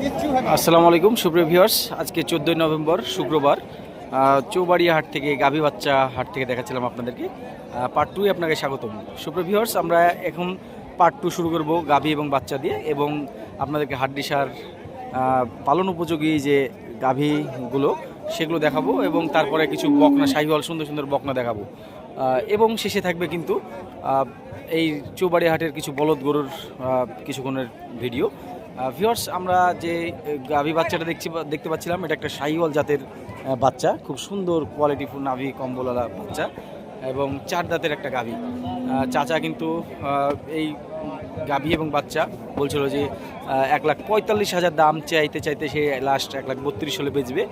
আসসালামু আলাইকুম, সুপ্রিয় ভিউয়ার্স। আজকে চোদ্দোই নভেম্বর, শুক্রবার। চৌবাড়িয়া হাট থেকে, গাভী বাচ্চা হাট থেকে দেখাচ্ছিলাম আপনাদেরকে। পার্ট টুই আপনাকে স্বাগতম। সুপ্রিয় ভিউয়ার্স, আমরা এখন পার্ট টু শুরু করব গাভী এবং বাচ্চা দিয়ে এবং আপনাদেরকে হাড্ডিসার পালন উপযোগী যে গাভীগুলো, সেগুলো দেখাবো এবং তারপরে কিছু বকনা শাহিওয়াল সুন্দর সুন্দর বকনা দেখাবো। এবং শেষে থাকবে কিন্তু এই চৌবাড়ি হাটের কিছু বলদ গরুর কিছুক্ষণের ভিডিও। ভিউয়ার্স আমরা যে গাভী বাচ্চাটা দেখছি, দেখতে পাচ্ছিলাম, এটা একটা শাহিওয়াল জাতের বাচ্চা, খুব সুন্দর কোয়ালিটিফুল নাভি কম্বলওয়ালা বাচ্চা এবং চার দাঁতের একটা গাভী। চাচা কিন্তু এই গাভী এবং বাচ্চা বলছিল যে এক লাখ পঁয়তাল্লিশ হাজার দাম চাইতে চাইতে সে লাস্ট এক লাখ বত্রিশ হলে বেচবে।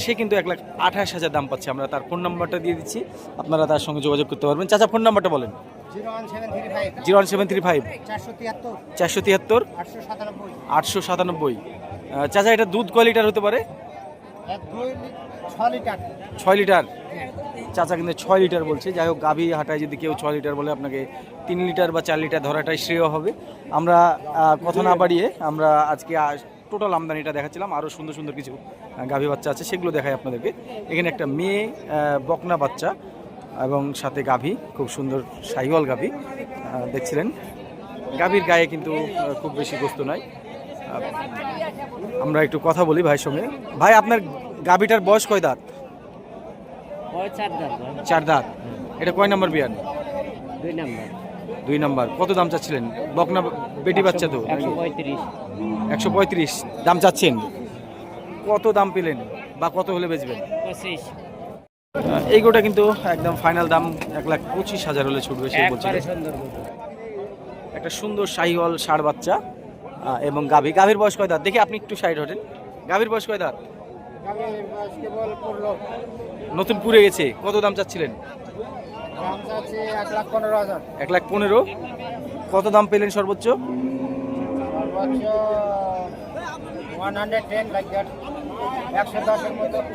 সে কিন্তু এক লাখ আঠাশ হাজার দাম পাচ্ছে। আমরা তার ফোন নাম্বারটা দিয়ে দিচ্ছি। আপনারা তার সঙ্গে যোগাযোগ করতে পারবেন। চাচা ফোন নাম্বারটা বলেন। Zero one seven three five. চারশো তিয়াত্তর। আটশো সাতানব্বই। চাচা এটা দুধ কয় লিটার হতে পারে? ছয় লিটার? চাচা কিন্তু ছয় লিটার বলছে। যাই হোক গাভী হাটায় যদি কেউ ছয় লিটার বলে আপনাকে তিন লিটার বা চার লিটার ধরাটাই শ্রেয় হবে। আমরা কথা না বাড়িয়ে আমরা আজকে টোটাল আমদানিটা দেখাচ্ছিলাম। আরও সুন্দর সুন্দর কিছু গাভী বাচ্চা আছে সেগুলো দেখাই আপনাদেরকে। এখানে একটা মেয়ে বকনা বাচ্চা। এবং সাথে গাভী খুব সুন্দর সাইওয়াল গাভী দেখছিলেন। গাভীর গায়ে কিন্তু খুব বেশি গোস্ত নয় আমরা একটু কথা বলি ভাইয়ের সঙ্গে। ভাই আপনার গাভীটার বয়স কয় দাঁত? চার দাঁত এটা কয় নম্বর বিয়ান দুই নাম্বার। দুই নম্বর। কত দাম চাচ্ছিলেন? বকনা বেটি বাচ্চা তো? একশো পঁয়ত্রিশ দাম চাচ্ছেন। কত দাম পেলেন? বা কত হলে বেচবেন? পঁচিশ। এই গোটা কিন্তু একদম ফাইনাল দাম এক লাখ পঁচিশ হাজার হলে ছুটবে সে সুন্দর একটা সুন্দর শাহিওয়াল ষাড় বাচ্চা এবং গাভী। গাভীর বয়স কয় দাঁত? দেখি আপনি একটু সাইড হটেন গাভীর বয়স কয় দাঁত? নতুন পুরে গেছে। কত দাম চাচ্ছিলেন? এক লাখ পনেরো। হাজার এক লাখ পনেরো কত দাম পেলেন সর্বোচ্চ?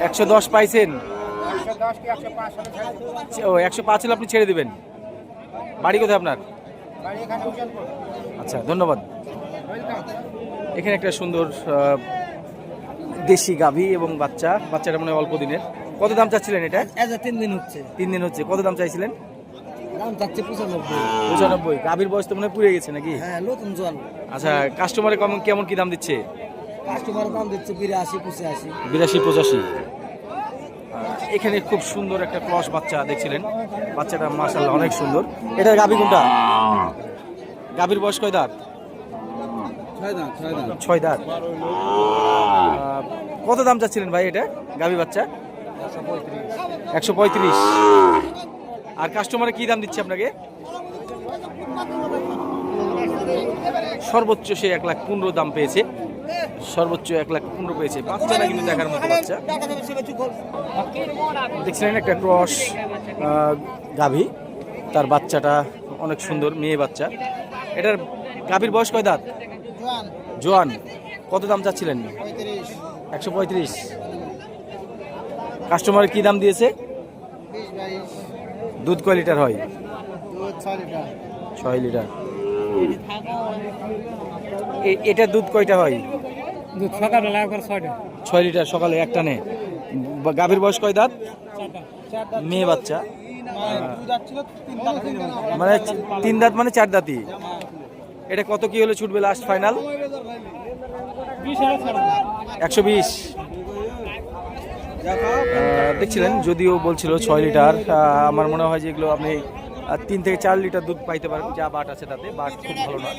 একশো দশ পাইছেন। ও একশো পাঁচ হলে আপনি ছেড়ে দেবেন। বাড়ি কোথায় আপনার? বাড়ি এখানে উজ্জ্বলপুর আচ্ছা ধন্যবাদ। এখানে একটা সুন্দর দেশি গাভী এবং বাচ্চা। বাচ্চাটা মানে অল্প দিনের। কত দাম চাচ্ছিলেন এটা? এজ তিন দিন হচ্ছে। তিন দিন হচ্ছে। কত দাম চাইছিলেন? দাম পঁচানব্বই। পঁচানব্বই। গাভীর বয়স তো মনে হয় পুড়ে গেছে নাকি? হ্যাঁ নতুন জল। আচ্ছা কাস্টমারে কেমন কেমন কি দাম দিচ্ছে? কাস্টমার দাম দিচ্ছে বিরাশি পঁচাশি। বিরাশি পঁচাশি। এখানে খুব সুন্দর একটা ক্রস বাচ্চা দেখছিলেন। বাচ্চাটা মার্শাল্লাহ অনেক সুন্দর। এটা গাভী কোনটা? গাভীর বয়স কয় দাঁত? ছয় দাঁত কত দাম চাচ্ছিলেন ভাই এটা গাভী বাচ্চা? একশো পঁয়ত্রিশ। আর কাস্টমারে কি দাম দিচ্ছে আপনাকে? সর্বোচ্চ সে এক লাখ পনেরো দাম পেয়েছে। সর্বোচ্চ এক লাখ পনেরো পেয়েছে। বাচ্চাটা কিন্তু দেখার মতো বাচ্চা। দেখছিলেন একটা ক্রস গাভী। তার বাচ্চাটা অনেক সুন্দর মেয়ে বাচ্চা। এটার গাভীর বয়স কয় দাঁত? জোয়ান। কত দাম চাচ্ছিলেন? একশো পঁয়ত্রিশ। কাস্টমার কি দাম দিয়েছে? দুধ কয় লিটার হয়? ছয় লিটার। এ- এটার দুধ কয়টা হয়? দুধ সকালবেলা একবার ছয়টা। ছয় লিটার সকালে একটা নে। গাভীর বয়স কয় দাঁত? মেয়ে বাচ্চা। মানে তিন দাঁত মানে চার দাঁতই। এটা কত কি হলে ছুটবে লাস্ট ফাইনাল একশো বিশ। দেখছিলেন যদিও বলছিল ছয় লিটার। আমার মনে হয় যে এগুলো আপনি তিন থেকে চার লিটার দুধ পাইতে পারেন যা বাট আছে তাতে। বাট খুব ভালো না।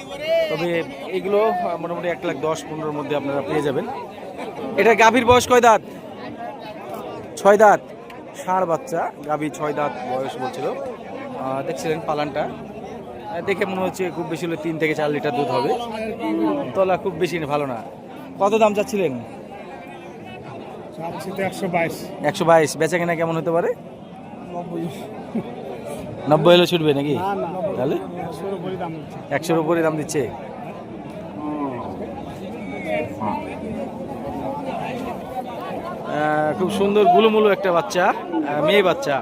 তবে এগুলো মোটামুটি এক লাখ দশ পনেরোর মধ্যে আপনারা পেয়ে যাবেন। এটা গাভীর বয়স কয় দাঁত? ছয় দাঁত। ষাঁড় বাচ্চা গাভী ছয় দাঁত বয়স বলছিল। দেখছিলেন পালানটা। দেখে মনে হচ্ছে খুব বেশি হলে তিন থেকে চার লিটার দুধ হবে। তলা খুব বেশি ভালো না। কত দাম চাচ্ছিলেন? একশো বাইশ। একশো বাইশ। বেচা কেনা কেমন হতে পারে? নব্বই হলে ছুটবে নাকি? তাহলে? একশোর উপরে দাম দিচ্ছে। খুব সুন্দর গুলুমুলু একটা বাচ্চা মেয়ে বাচ্চা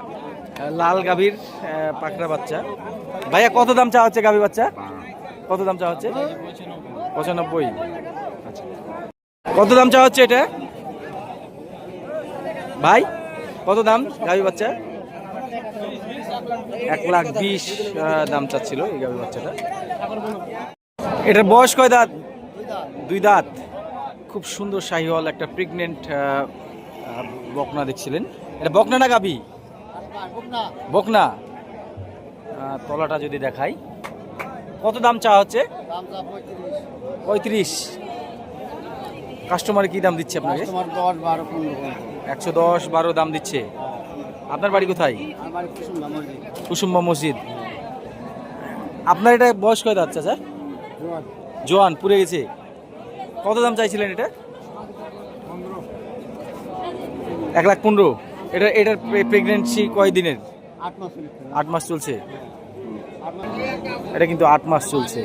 লাল গাভীর পাকড়া বাচ্চা। ভাইয়া কত দাম চা হচ্ছে গাভী বাচ্চা? কত দাম চা হচ্ছে? পঁচানব্বই। আচ্ছা। কত দাম চা হচ্ছে এটা? ভাই কত দাম গাভী বাচ্চা? এক লাখ বিশ দাম চাচ্ছিল এই গাভী বাচ্চাটা। এটার বয়স কয় দাঁত? দুই দাঁত। খুব সুন্দর শাহিওয়াল একটা প্রেগনেন্ট বকনা দেখছিলেন। এটা বকনা না গাভী? বকনা। তলাটা যদি দেখাই। কত দাম চাওয়া হচ্ছে? পঁয়ত্রিশ। কাস্টমারে কি দাম দিচ্ছে আপনাকে? একশো দশ বারো দাম দিচ্ছে। আপনার বাড়ি কোথায়? কুসুম্বা মসজিদ। আপনার এটা বয়স কয় দাঁত স্যার জোয়ান। পুড়ে গেছে। কত দাম চাইছিলেন এটা? এক লাখ পনেরো। এটা এটার প্রেগনেন্সি কয় দিনের? আট মাস চলছে। এটা কিন্তু আট মাস চলছে।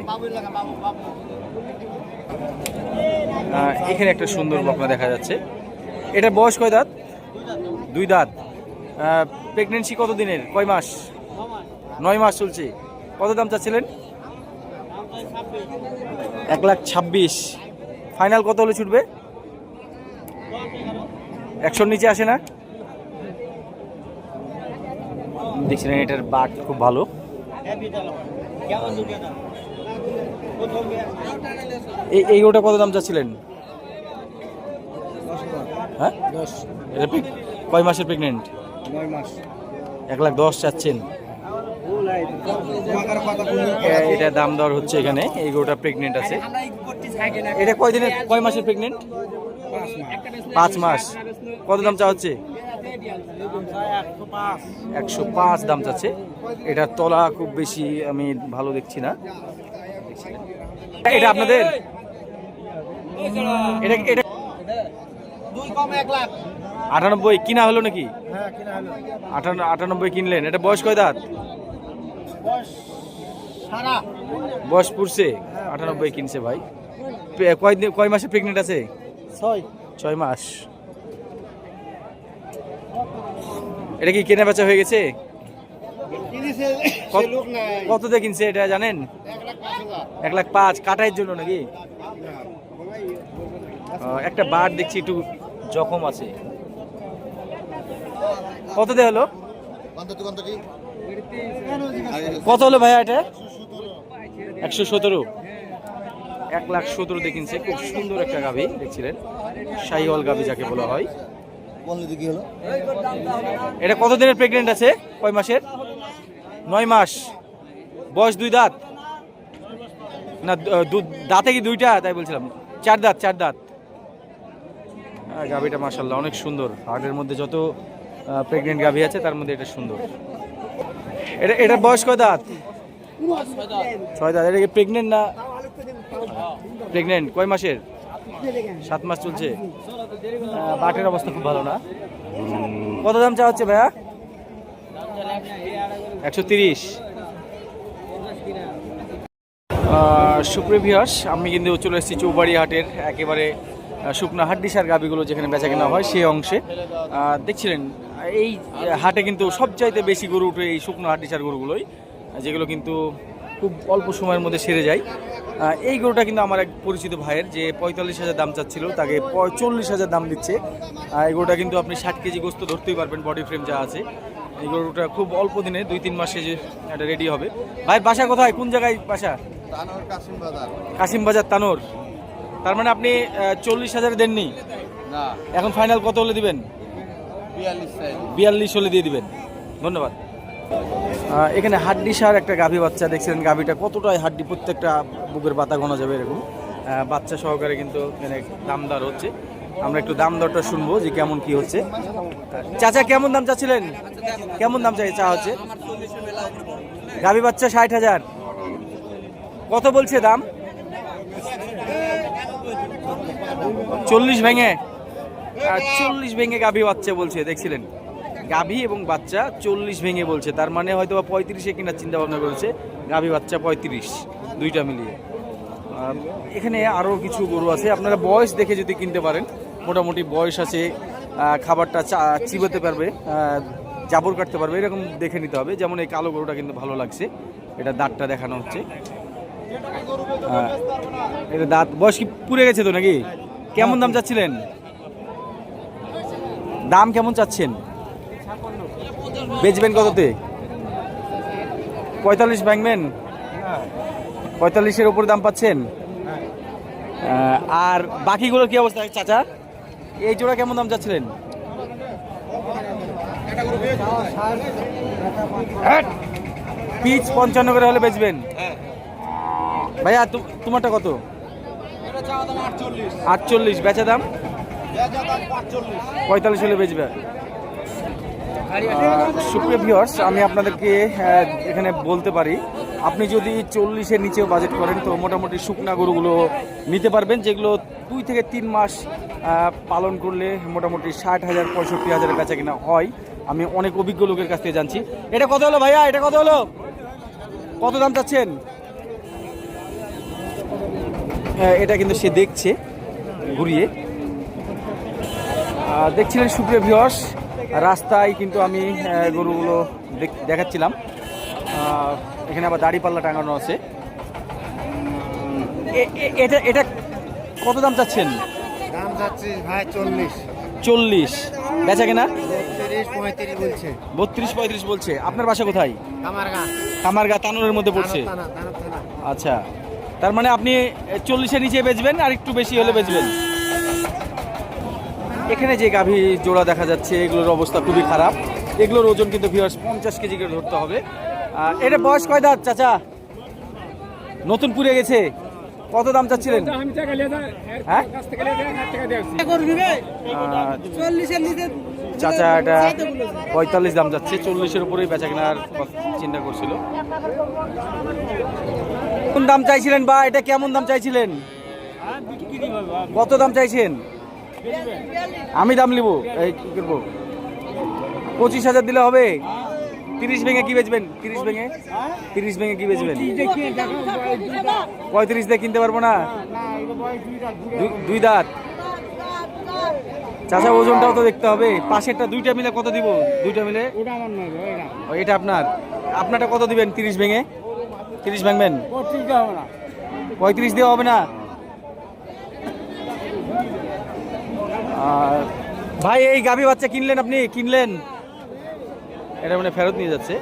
এখানে একটা সুন্দর বকনা দেখা যাচ্ছে। এটা বয়স কয় দাঁত? দুই দাঁত। প্রেগনেন্সি কত দিনের কয় মাস? নয় মাস চলছে। কত দাম চাচ্ছিলেন? এক লাখ ছাব্বিশ। ফাইনাল কত হলে ছুটবে? একশোর নিচে আসে না? দেখছিলেন এটার বাট খুব ভালো। এই ওটা কত দাম চাচ্ছিলেন? হ্যাঁ? কয় মাসের প্রেগনেন্ট এক লাখ দশ চাচ্ছেন। এটা দাম দর হচ্ছে এখানে এই গরুটা প্রেগনেন্ট আছে। এটা কয় দিনের কয় মাসের প্রেগনেন্ট পাঁচ মাস। কত দাম চা হচ্ছে? একশো পাঁচ দাম চাচ্ছে। এটা তলা খুব বেশি আমি ভালো দেখছি না। এটা আপনাদের? এটা এটা দুই কম এক লাখ। আটানব্বই কিনা হলো নাকি? হ্যাঁ আটানব্বই কিনলেন। এটা বয়স কয় দাঁত? বয়স পুরছে আটানব্বই কিনছে ভাই। কয় কয় মাসে প্রেগনেন্ট আছে? ছয়। ছয় মাস। এটা কি কেনা বেচা হয়ে গেছে? কত- কত দিয়ে কিনছে এটা জানেন? এক লাখ পাঁচ হাজার। এক লাখ পাঁচ। কাটাইয়ের জন্য নাকি? একটা বার দেখছি একটু জখম আছে। কত দিয়ে হলো? কত হলো ভাইয়া এটা? একশো সতেরো। এক লাখ সতেরো দেখিনছে খুব সুন্দর একটা গাভি দেখছিলেন? শাহিওয়াল গাভি যাকে বলা হয়। এটা কত দিনের প্রেগনেন্ট আছে? কয় মাসের? নয় মাস। বয়স দুই দাঁত? না দু- দু- দাঁতে কি দুইটা? তাই বলছিলাম। চার দাঁত চার দাঁত। হ্যাঁ, গাভিটা মাসাল্লাহ অনেক সুন্দর। হার্টের মধ্যে যত প্রেগনেন্ট গাভি আছে, তার মধ্যে এটা সুন্দর। এটা এটার বয়স কয় দাঁত? ছয় দাঁত। এটা কি প্রেগনেন্ট না প্রেগনেন্ট কয় মাসের? সাত মাস চলছে। বাটের অবস্থা খুব ভালো না। কত দাম চা হচ্ছে ভাইয়া? একশো তিরিশ। সুপ্রিভিয়াস আমি কিন্তু চলে এসেছি চৌবাড়ি হাটের একেবারে শুকনা হাড্ডিসার গাবিগুলো যেখানে বেচা কেনা হয়, সেই অংশে। দেখছিলেন এই হাটে কিন্তু সবচাইতে বেশি গরু উঠে এই শুকনো হাড্ডিসার গরুগুলোই যেগুলো কিন্তু খুব অল্প সময়ের মধ্যে সেরে যায়। এই গরুটা কিন্তু আমার এক পরিচিত ভাইয়ের যে পঁয়তাল্লিশ হাজার দাম চাচ্ছিল তাকে চল্লিশ হাজার দাম দিচ্ছে। এই গরুটা কিন্তু আপনি ষাট কেজি গোস্ত ধরতেই পারবেন বডি ফ্রেম যা আছে। এই গরুটা খুব অল্প দিনে দুই তিন মাসে যে এটা রেডি হবে। ভাইয়ের বাসা কোথায়? কোন জায়গায় বাসা? কাশিম বাজার। তানোর। তার মানে আপনি চল্লিশ হাজার দেননি? এখন ফাইনাল কত হলে দিবেন? বিয়াল্লিশ হলে দিয়ে দিবেন। ধন্যবাদ। এখানে হাড্ডি সার একটা গাভী বাচ্চা দেখছিলেন। গাভীটা কতটাই হাড্ডি? প্রত্যেকটা বুকের পাতা গোনা যাবে এরকম। বাচ্চা সহকারে কিন্তু এখানে দাম দর হচ্ছে। আমরা একটু দাম দরটা শুনব যে কেমন কি হচ্ছে। চাচা, কেমন দাম চাচ্ছিলেন? কেমন দাম চাই চা হচ্ছে? গাভী বাচ্চা ষাট হাজার। কত বলছে দাম? চল্লিশ ভেঙে। চল্লিশ ভেঙে গাভী বাচ্চা বলছে, দেখছিলেন? গাভী এবং বাচ্চা চল্লিশ ভেঙে বলছে, তার মানে হয়তো বা পঁয়ত্রিশে কিনার চিন্তা ভাবনা করেছে, গাভী বাচ্চা পঁয়ত্রিশ, দুইটা মিলিয়ে। এখানে আরও কিছু গরু আছে, আপনারা বয়স দেখে যদি কিনতে পারেন, মোটামুটি বয়স আছে খাবারটা চিবোতে পারবে জাবর কাটতে পারবে, এরকম দেখে নিতে হবে, যেমন এই কালো গরুটা কিন্তু ভালো লাগছে, এটা দাঁতটা দেখানো হচ্ছে। এটা দাঁত, বয়স কি পুড়ে গেছে তো নাকি? কেমন দাম চাচ্ছিলেন? দাম কেমন চাচ্ছেন? বেচবেন কততে? পঁয়তাল্লিশ ভাঙবেন? পঁয়তাল্লিশের উপরে দাম পাচ্ছেন? আর বাকিগুলোর কি অবস্থা চাচা? এই জোড়া কেমন দাম চাচ্ছিলেন? পিচ পঞ্চান্ন করে হলে বেচবেন? ভাইয়া তু- তোমারটা কত? আটচল্লিশ। বেচা দাম? পঁয়তাল্লিশ হলে বেচবে। সুপ্রিয় ভিউয়ার্স আমি আপনাদেরকে এখানে বলতে পারি, আপনি যদি চল্লিশের নিচেও বাজেট করেন, তো মোটামুটি শুকনা গরুগুলো নিতে পারবেন, যেগুলো দুই থেকে তিন মাস পালন করলে মোটামুটি ষাট হাজার, পঁয়ষট্টি হাজারের কাছে কিনা হয়। আমি অনেক অভিজ্ঞ লোকের কাছ থেকে জানছি। এটা কত হলো ভাইয়া? এটা কত হলো? কত দাম চাচ্ছেন? এটা কিন্তু সে দেখছে, ঘুরিয়ে। দেখছিলেন সুপ্রিয় ভিউয়ার্স রাস্তায় কিন্তু আমি গরুগুলো দেখ- দেখাচ্ছিলাম। এখানে আবার দাড়ি পাল্লা টাঙানো আছে। এটা এটা কত দাম চাচ্ছেন? দাম যাচ্ছে ভাই চল্লিশ। চল্লিশ। বেচা কেনা? বত্রিশ পঁয়ত্রিশ বলছে। আপনার বাসা কোথায়? আমার গা। আমার তানোরের মধ্যে পড়ছে। আচ্ছা। তার মানে আপনি চল্লিশের নিচে বেচবেন আর একটু বেশি হলে বেচবেন? এখানে যে গাভী জোড়া দেখা যাচ্ছে এগুলোর অবস্থা খুবই খারাপ। এগুলোর ওজন কিন্তু ভিউয়ার্স পঞ্চাশ কেজি করে ধরতে হবে। এটা বয়স কয় দাঁত চাচা? নতুন পুড়ে গেছে। কত দাম চাচ্ছিলেন? হ্যাঁ? চাচা এটা পঁয়তাল্লিশ দাম যাচ্ছে। চল্লিশের উপরেই বেচা কেনার চিন্তা করছিল। কোন দাম চাইছিলেন বা এটা কেমন দাম চাইছিলেন? কত দাম চাইছেন? আমি দাম নিব। এই, কি করব? পঁচিশ হাজার দিলে হবে। তিরিশ ভেঙে কি বেচবেন? তিরিশ ভেঙে? তিরিশ ভেঙে কি বেচবেন? পঁয়ত্রিশ দিয়ে কিনতে পারব না? দুই দাঁত। চাচা, ওজনটাও তো দেখতে হবে। পাশেরটা দুইটা মিলে কত দিব? দুইটা মিলে? এটা আপনার। আপনারটা কত দিবেন? তিরিশ ভেঙে? তিরিশ ভাঙবেন? পঁয়ত্রিশ দিয়ে হবে না। আর ভাই, এই গাভী বাচ্চা কিনলেন আপনি? কিনলেন? এটা মানে ফেরত নিয়ে যাচ্ছে।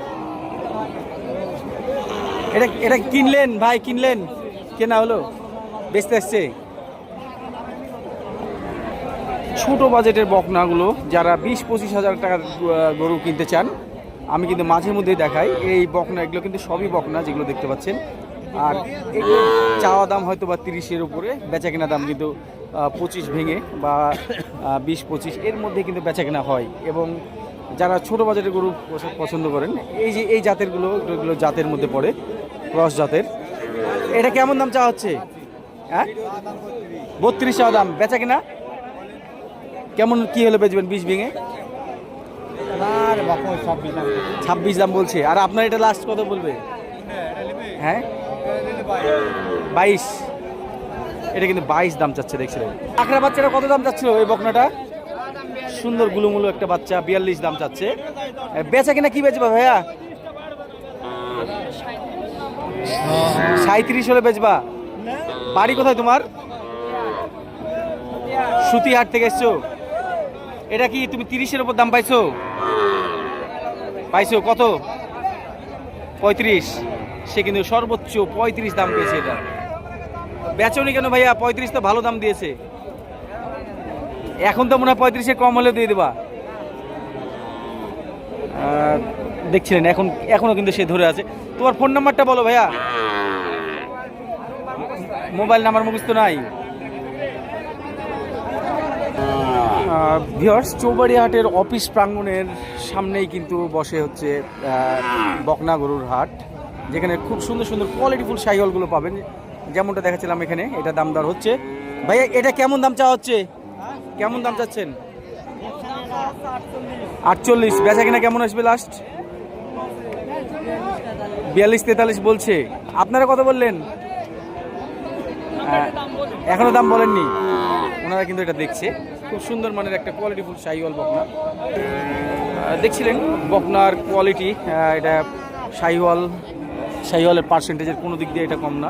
এটা এটা কিনলেন? ভাই, কিনলেন? কেনা হলো? বেচতে আসছে? ছোট বাজেটের বকনাগুলো, যারা বিশ পঁচিশ হাজার টাকার গরু কিনতে চান, আমি কিন্তু মাঝে মধ্যেই দেখাই। এই বকনা, এগুলো কিন্তু সবই বকনা, যেগুলো দেখতে পাচ্ছেন। আর চাওয়া দাম হয়তো বা তিরিশের উপরে, বেচা কেনা দাম কিন্তু পঁচিশ ভেঙে বা বিশ পঁচিশ এর মধ্যে কিন্তু বেচা কেনা হয়। এবং যারা ছোট বাজেটের গরু পছ- পছন্দ করেন এই যে এই জাতেরগুলো এগুলো জাতের মধ্যে পড়ে ক্রস জাতের। এটা কেমন দাম চাওয়া হচ্ছে? হ্যাঁ? বত্রিশ টাকা দাম বেচা কিনা কেমন কি হলে বেচবেন বিশ ভেঙে? ছাব্বিশ দাম। ছাব্বিশ দাম বলছে। আর আপনার এটা লাস্ট কত বলবে? হ্যাঁ বাইশ। এটা কিন্তু বাইশ দাম চাচ্ছে দেখছিলেন? আখড়া বাচ্চাটা কত দাম চাচ্ছিল এই বকনাটা? সুন্দর গুলুমুলু একটা বাচ্চা বিয়াল্লিশ দাম চাচ্ছে। বেচা কিনা কি বেচবা ভাইয়া? সাঁত্রিশ হলে বেচবা। বাড়ি কোথায় তোমার? সুতিহাট থেকে এসছো। এটা কি তুমি তিরিশের উপর দাম পাইছো? পাইছো কত? পঁয়ত্রিশ। সে কিন্তু সর্বোচ্চ পঁয়ত্রিশ দাম পেয়েছে এটা। বেচনি কেন ভাইয়া? পঁয়ত্রিশ তো ভালো দাম দিয়েছে। এখন তো মনে হয় কম হলে দিয়ে দেবা। দেখছিলেন, এখন, এখনও কিন্তু সে ধরে আছে। তোমার ফোন নাম্বারটা বলো ভাইয়া। মোবাইল নাম্বার মুখস্থ নাই। ভিওর্স চৌবাড়িহাটের অফিস প্রাঙ্গণের সামনেই কিন্তু বসে হচ্ছে বকনা গরুর হাট। যেখানে খুব সুন্দর সুন্দর কোয়ালিটিফুল সাইকেলগুলো পাবেন। যেমনটা দেখাচ্ছিলাম এখানে এটা দাম দর হচ্ছে। ভাইয়া এটা কেমন দাম চাওয়া হচ্ছে? কেমন দাম চাচ্ছেন? আটচল্লিশ। বেচা কিনা কেমন আসবে লাস্ট বিয়াল্লিশ তেতাল্লিশ বলছে। আপনারা কত বললেন? আহ, এখনও দাম বলেননি। ওনারা কিন্তু এটা দেখছে। খুব সুন্দর মানের একটা কোয়ালিটিফুল শাহিওয়াল বকনা। দেখছিলেন বকনার কোয়ালিটি এটা শাহিওয়াল শাহিওয়ালের পার্সেন্টেজের কোনো দিক দিয়ে এটা কম না।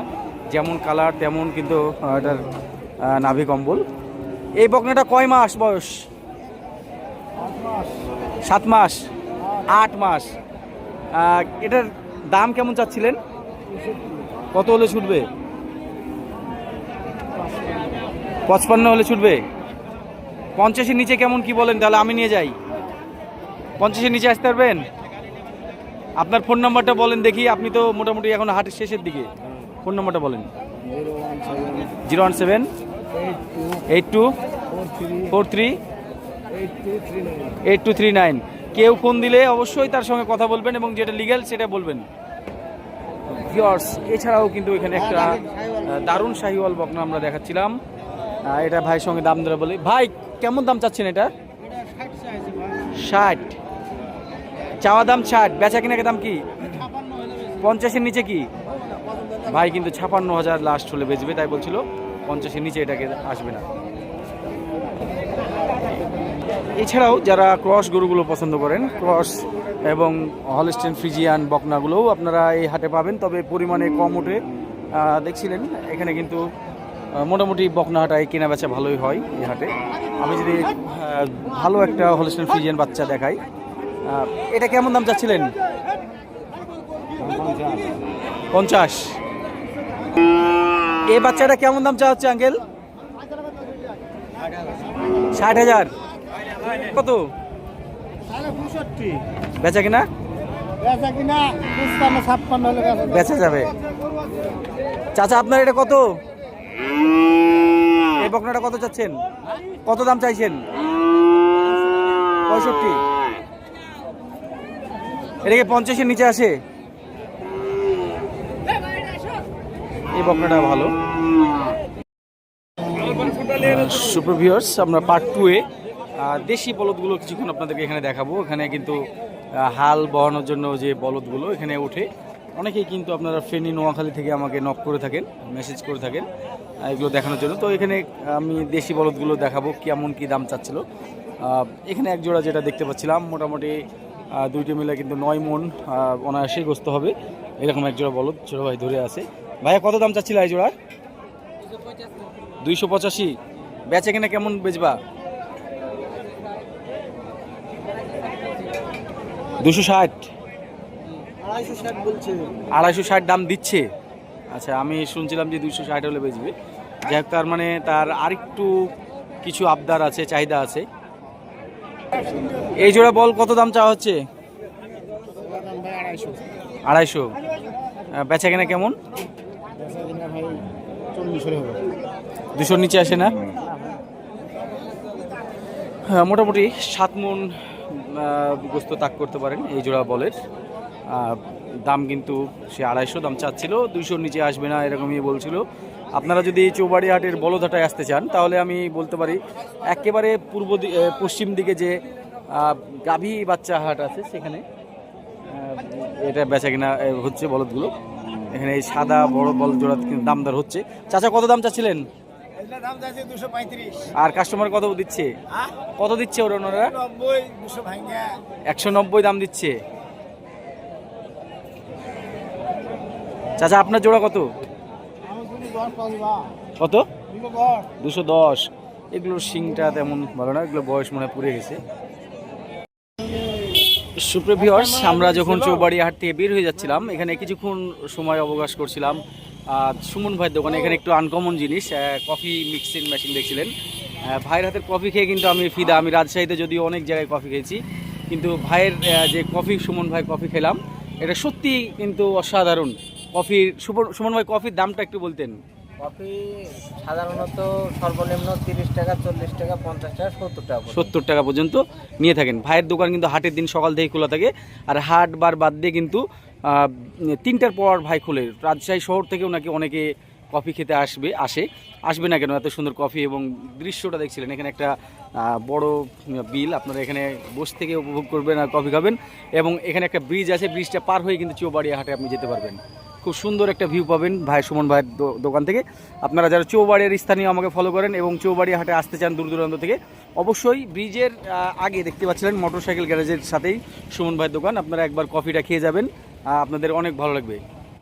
যেমন কালার, তেমন কিন্তু এটার নাভি কম্বল। এই বকনাটা কয় মাস বয়স? সাত মাস। আট মাস। এটার দাম কেমন চাচ্ছিলেন? কত হলে ছুটবে? পঁচপান্ন হলে ছুটবে? পঞ্চাশের নিচে কেমন কি বলেন? তাহলে আমি নিয়ে যাই। পঞ্চাশের নিচে আসতে পারবেন? আপনার ফোন নাম্বারটা বলেন দেখি। আপনি তো মোটামুটি এখন হাটের শেষের দিকে। ফোন নাম্বারটা বলেন। Zero one seven, eight two, four three, eight two three nine. কেউ ফোন দিলে অবশ্যই তার সঙ্গে কথা বলবেন এবং যেটা লিগ্যাল সেটা বলবেন। এছাড়াও কিন্তু এখানে একটা দারুণ শাহিওয়াল বকনা আমরা দেখাচ্ছিলাম। এটা ভাইয়ের সঙ্গে দাম ধরে বলি। ভাই, কেমন দাম চাচ্ছেন এটা? ষাট। চাওয়া দাম ষাট। বেচা কিনা দাম কি? পঞ্চাশের নিচে কি? ভাই কিন্তু ছাপান্ন হাজার লাস্ট হলে বেচবে, তাই বলছিল, পঞ্চাশের নিচে এটাকে আসবে না। এছাড়াও যারা ক্রস গরুগুলো পছন্দ করেন, ক্রস এবং হলস্টেন, ফ্রিজিয়ান, বকনাগুলোও আপনারা এই হাটে পাবেন, তবে পরিমাণে কম ওঠে দেখছিলেন, এখানে কিন্তু মোটামুটি বকনা হাটায় কেনা বেচা ভালোই হয় এই হাটে। আমি যদি ভালো একটা হলস্টেন, ফ্রিজিয়ান বাচ্চা দেখাই এটা কেমন দাম চাচ্ছিলেন? পঞ্চাশ। এই বাচ্চাটা কেমন দাম চা হচ্ছে, আঙ্কেল? ষাট হাজার। কত? বেচা কিনা? বেচা যাবে। চাচা, আপনার এটা কত? এই বকনাটা কত চাচ্ছেন? কত দাম চাইছেন? পঁয়ষট্টি। এটা কি পঞ্চাশের নিচে আসে? এই বকনাটা ভালো। আমরা পার্ট টু এ দেশি বলদগুলো কিছুক্ষণ আপনাদেরকে এখানে দেখাবো। এখানে কিন্তু হাল বহানোর জন্য যে বলদগুলো, এখানে ওঠে। অনেকেই কিন্তু আপনারা ফেনী, নোয়াখালী থেকে আমাকে নক করে থাকেন মেসেজ করে থাকেন এগুলো দেখানোর জন্য। তো এখানে, আমি দেশি বলদগুলো দেখাবো, কেমন কি দাম চাচ্ছিল। এখানে এক জোড়া যেটা দেখতে পাচ্ছিলাম, মোটামুটি দুইটি মিলে কিন্তু নয় মন অনায়াসেই গ্রস্ত হবে। এরকম এক জোড়া বলদ ছোটো ভাই ধরে আছে। ভাইয়া, কত দাম চাচ্ছিল এই জোড়ার? দুইশো পঁচাশি। বেচে কিনা কেমন বেচবা? দুশো ষাট। আড়াইশো ষাট দাম দিচ্ছে। আচ্ছা আমি শুনছিলাম যে দুশো ষাট হলে বেচবে। যাই হোক, তার মানে তার আরেকটু কিছু আবদার আছে, চাহিদা আছে। এই জোড়া বল কত দাম চাওয়া হচ্ছে? আড়াইশো। বেচা কেনা কেমন বেচা কিনা ভাই চল্লিশ হলে হবে দুশোর নিচে আসে না? হ্যাঁ মোটামুটি সাত মন গোস্ত তাক করতে পারেন এই জোড়া বলের। দাম কিন্তু সে আড়াইশো, দাম চাচ্ছিল, দুইশোর নিচে আসবে না, এরকমই বলছিল। আপনারা যদি চৌবাড়ি হাটের বলধাটায় আসতে চান, তাহলে আমি বলতে পারি, একেবারে পূর্ব পশ্চিম দিকে যে গাভী বাচ্চা হাট আছে সেখানে এটা বেচা কিনা হচ্ছে বলদগুলো। এখানে এই সাদা বড় বল জোড়া কিন্তু দামদার হচ্ছে। চাচা কত দাম চাচ্ছিলেন? আর কাস্টমার কত দিচ্ছে? কত দিচ্ছে ওরা ওনারা? একশো নব্বই দাম দিচ্ছে। চাচা আপনার জোড়া কত? কত? দুশো দশ। এগুলোর শিংটা তেমন ভালো না এগুলো বয়স মনে হয় পুড়ে গেছে। সুপ্রিয় ভিউয়ার্স আমরা যখন চৌবাড়ি হাট থেকে বের হয়ে যাচ্ছিলাম, এখানে কিছুক্ষণ সময় অবকাশ করছিলাম। আর সুমন ভাইয়ের দোকানে এখানে একটু আনকমন জিনিস কফি মিক্সিং মেশিন দেখছিলেন। ভাইয়ের হাতের কফি খেয়ে কিন্তু আমি ফিদা, আমি রাজশাহীতে যদিও অনেক জায়গায় কফি খেয়েছি, কিন্তু ভাইয়ের যে কফি সুমন ভাই কফি খেলাম, এটা সত্যি কিন্তু অসাধারণ। কফির সুমন ভাই কফির দামটা একটু বলতেন। কফি সাধারণত সর্বনিম্ন তিরিশ টাকা, চল্লিশ টাকা, পঞ্চাশ টাকা, সত্তর টাকা। সত্তর টাকা পর্যন্ত নিয়ে থাকেন। ভাইয়ের দোকান কিন্তু হাটের দিন সকাল থেকে খোলা থাকে। আর হাট বার বাদ দিয়ে কিন্তু তিনটার পর ভাই খোলে। রাজশাহী শহর থেকেও নাকি অনেকে কফি খেতে আসবে, আসে। আসবে না কেন? এত সুন্দর কফি এবং দৃশ্যটা দেখছিলেন। এখানে একটা বড় বিল আপনারা এখানে বসে থেকে উপভোগ করবেন আর কফি খাবেন। এবং এখানে একটা ব্রিজ আছে। ব্রিজটা পার হয়ে কিন্তু চৌবাড়িয়া হাটে আপনি যেতে পারবেন। খুব সুন্দর একটা ভিউ পাবেন ভাই সুমন ভাইয়ের দোকান থেকে। আপনারা যারা চৌবাড়িয়ার স্থানীয় আমাকে ফলো করেন এবং চৌবাড়িয়া হাটে আসতে চান দূর দূরান্ত থেকে, অবশ্যই ব্রিজের আগে দেখতে পাচ্ছিলেন মোটরসাইকেল গ্যারেজের সাথেই সুমন ভাইয়ের দোকান। আপনারা একবার কফিটা খেয়ে যাবেন আপনাদের অনেক ভালো লাগবে।